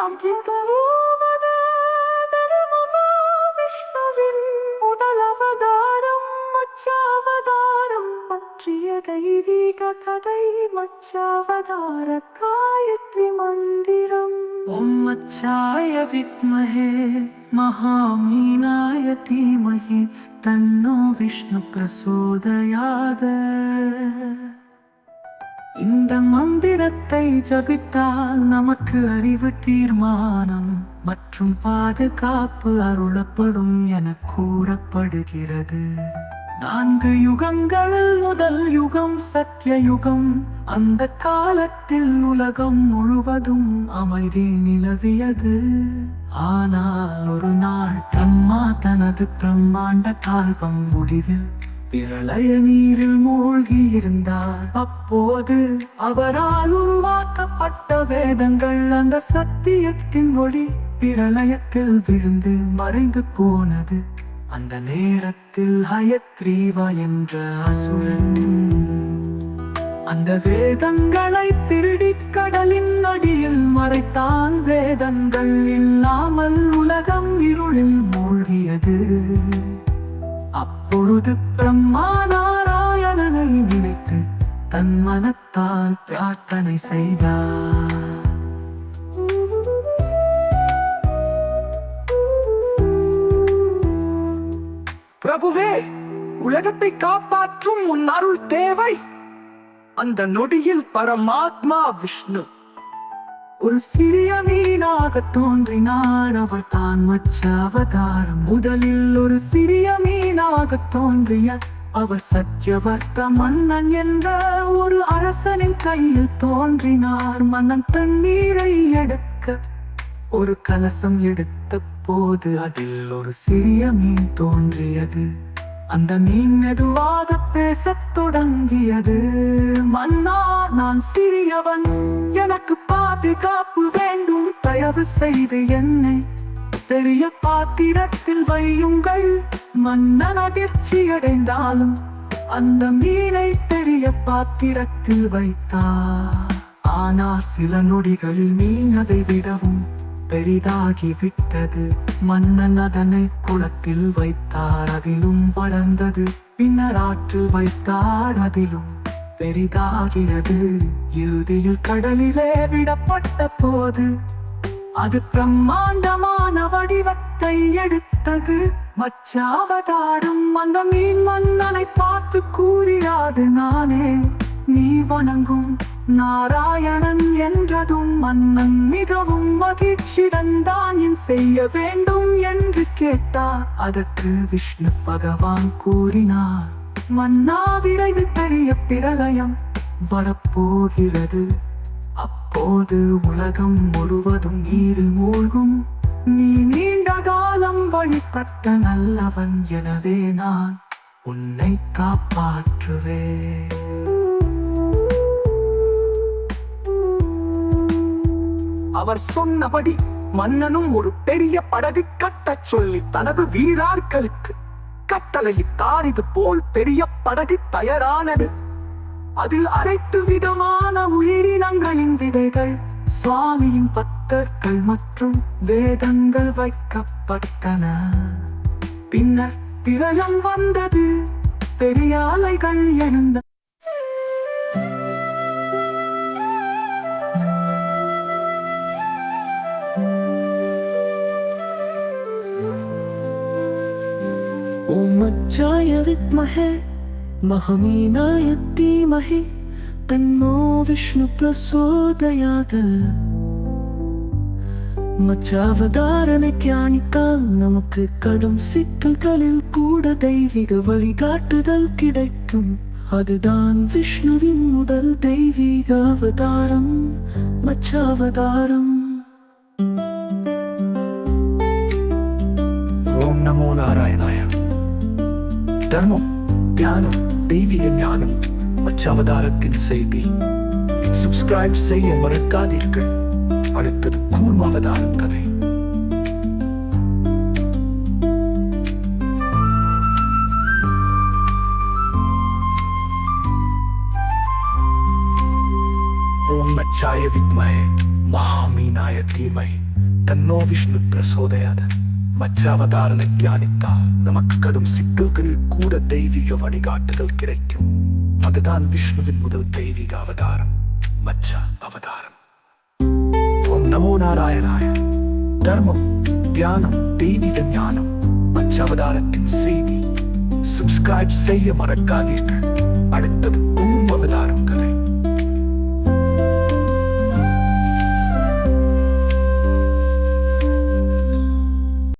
நாம் கிண்டவோவது தருமமா விஷ்ணுவின் முதல் அவதாரம் மச்சாவதாரம் பற்றிய தெய்வீக கதை மச்சாவதார காயத்ரி மந்திரம் ஓம் மச்சாய வித்மஹே மகாமீனாய தீமஹி தன்னோ விஷ்ணு பிரசோதயாத இந்த மந்திரத்தை ஜபித்தால் நமக்கு அறிவு தீர்மானம் மற்றும் பாதுகாப்பு அருளப்படும் என கூறப்படுகிறது. நான்கு யுகங்களில் முதல் யுகம் சத்திய யுகம். அந்த காலத்தில் உலகம் முழுவதும் அமைதி நிலவியது. ஆனால் ஒரு நாள் பிரம்மா தனது பிரம்மாண்ட கால்பம் முடிவில் பிரளய நீரில் மூழ்கி இருந்தார் அப்போது அவரால் உருவாக்கப்பட்ட வேதங்கள் அந்த சத்தியத்தின் ஒளி பிரளயத்தில் விழுந்து மறைந்து போனது. அந்த நேரத்தில் ஹயக்ரீவா என்ற அசுரன் அந்த வேதங்களை திருடி கடலின் அடியில் மறைத்தான். வேதங்கள் இல்லாமல் உலகம் இருளில் மூழ்கியது. அப்பொழுது பிரம்மா நாராயணனை நினைத்து தன் மனத்தால் பிரார்த்தனை செய்தார். பிரபுவே உலகத்தை காப்பாற்றும் உன் அருள் தேவை. அந்த நொடியில் பரமாத்மா விஷ்ணு. ஒரு சிறிய மீனாக தோன்றினார் அவர் தான் மச்ச அவதாரம். முதலில் ஒரு சிறிய மீனாக தோன்றிய அவர் சத்யவர்த்த மன்னன் என்ற ஒரு அரசனின் கையில் தோன்றினார். மன்னன் தண்ணீரை எடுக்க ஒரு கலசம் எடுத்த போது அதில் ஒரு சிறிய மீன் தோன்றியது. அந்த மீன் மெதுவாக பேசத் தொடங்கியது. மன்னா நான் சிறியவன். எனக்கு பாதுகாப்பு வேண்டும். தயவு செய்து என்னை பெரிய பாத்திரத்தில் வையுங்கள். மன்னன் அதிர்ச்சி அடைந்தாலும் அந்த மீனை பெரிய பாத்திரத்தில் வைத்தார். ஆனால் சில நொடிகள் மீன் அதை விடவும் பெரிதாகி விட்டது மன்னன் அதனை குளத்தில் வைத்தார் அதிலும் வளர்ந்தது பின்னர் ஆற்றில் வைத்தார் அதிலும் பெரிதாகிறது. இறுதியில் கடலிலே விடப்பட்ட போது அது பிரம்மாண்டமான வடிவத்தை எடுத்தது. மச்சாவதாரம் அந்த மீன் மன்னனை பார்த்து கூறியாது நானே நீ வணங்கும் நாராயணன் என்றதும் மன்னன் மிகவும் மகிழ்ச்சிடன் தான் என் செய்ய வேண்டும் என்று கேட்டார் அதற்கு விஷ்ணு பகவான் கூறினார். மன்னா விரைவில் பெரிய பிரளயம் வரப்போகிறது. அப்போது உலகம் முழுவதும் நீரில் மூழ்கும். நீ நீண்ட காலம் வழிபட்ட நல்லவன் எனவே நான் உன்னை காப்பாற்றுவேன். அவர் சொன்னபடி மன்னனும் ஒரு பெரிய படகு கட்டச் சொல்லி தனது வீரார்களுக்கு கட்டளையிட்டார். இது போல் பெரிய படகு தயாரானது. அதில் அனைத்து விதமான உயிரினங்களின் விதைகள் சுவாமியின் பக்தர்கள் மற்றும் வேதங்கள் வைக்கப்பட்டன. பின்னர் பிரளயம் வந்தது பெரிய அலைகள் எழுந்த ஓம் மச்சாய வித்மஹே மகமீனாய தீமஹே தன்னோ விஷ்ணு பிரசோதயாத மச்சாவதாரனை தியானித்தால் நமக்கு கடும் சிக்கல்களில் கூட தெய்வீக வழிகாட்டுதல் கிடைக்கும் அதுதான் விஷ்ணுவின் முதல் தெய்வீக அவதாரம் மச்சாவதாரம் ஓம் நமோ நாராயணாயம் தர்மம் தியானம் தெய்வீக ஞானம் மற்ற அவதாரத்தின் செய்தி சப்ஸ்கிரைப் செய்ய மறக்காதீர்கள் அடுத்தது கூர்ம அவதாரம் கதை ஓம் மச்சாய வித்மஹே மகாமீனாய தீமஹி தன்னோ விஷ்ணு அவதாரனை தியானித்தால் நமக்கு கடும் சிக்கல்களில் கூட தெய்வீக வழிகாட்டுதல் கிடைக்கும். அதுதான் விஷ்ணுவின் முதல் தெய்வீக அவதாரம் மச்ச அவதாரம். ஓம் நமோ நாராயணாய. தர்மம் தியானம் தெய்வீக ஞானம் மச்ச அவதாரத்தின் செய்தி. சப்ஸ்கிரைப் செய்ய மறக்காதீர்கள். அடுத்தது பூம் அவதாரம் கதை.